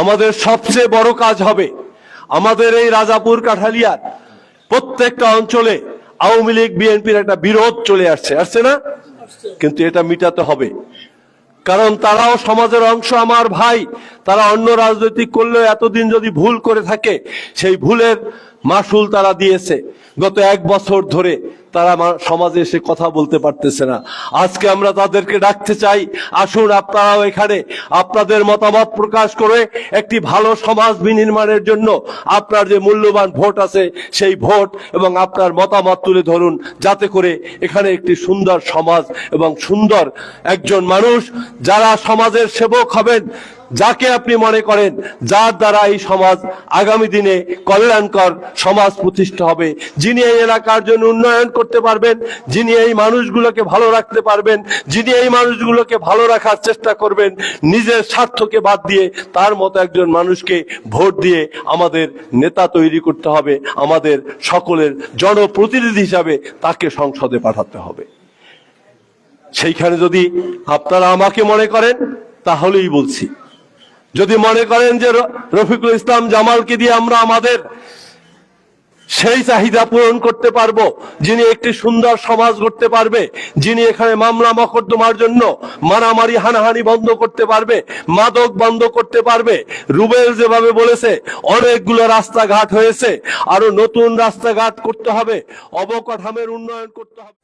আমাদের সবচেয়ে বড় কাজ হবে আমাদের এই রাজাপুর কাঠালিয়ার প্রত্যেকটা অঞ্চলে আওয়ামী লীগ, বিএনপির একটা বিরোধ চলে আসছে। আসছে না? কিন্তু এটা মিটাতে হবে। কারণ তারাও সমাজের অংশ, আমার ভাই, তারা অন্য রাজনৈতিক করলেও এতদিন যদি ভুল করে থাকে, সেই ভুলের মাসুল তারা দিয়েছে। গত এক বছর ধরে তারা সমাজে এসে কথা বলতে পারতেছে না। আজকে আমরা তাদেরকে ডাকতে চাই। আসুন আপনারাও এখানে আপনাদের মতামত প্রকাশ করে একটি ভালো সমাজ বিনির্মাণের জন্য আপনার যে মূল্যবান ভোট আছে সেই ভোট এবং আপনার মতামত তুলে ধরুন। যাতে করে এখানে একটি সুন্দর সমাজ এবং সুন্দর একজন মানুষ যারা সমাজের সেবক হবেন, যাকে আপনি মনে করেন, যার দ্বারা এই সমাজ আগামী দিনে কল্যাণকর সমাজ প্রতিষ্ঠা হবে। যিনি এই এলাকার জন্য উন্নয়ন করতে পারবেন, যিনি এই মানুষগুলোকে ভালো রাখতে পারবেন, যিনি এই মানুষগুলোকে ভালো রাখার চেষ্টা করবেন, নিজের স্বার্থকে বাদ দিয়ে তার মতো একজন মানুষকে ভোট দিয়ে আমাদের নেতা তৈরি করতে হবে, আমাদের সকলের জনপ্রতিনিধি হিসাবে তাকে সংসদে পাঠাতে হবে। সেইখানে যদি আপনারা আমাকে মনে করেন, তাহলেই বলছি। যদি মনে করেন যে রফিকুল ইসলাম জামালকে দিয়ে আমরা আমাদের সেই চাহিদা পূরণ করতে পারব, যিনি একটি সুন্দর সমাজ গড়তে পারবে, যিনি এখানে মামলা মকদ্দমার জন্য মারামারি, হানাহানি বন্ধ করতে পারবে, মাদক বন্ধ করতে পারবে। রুবেল যেভাবে বলেছে, অনেকগুলো রাস্তাঘাট হয়েছে, আরও নতুন রাস্তাঘাট করতে হবে, অবকাঠামের উন্নয়ন করতে হবে।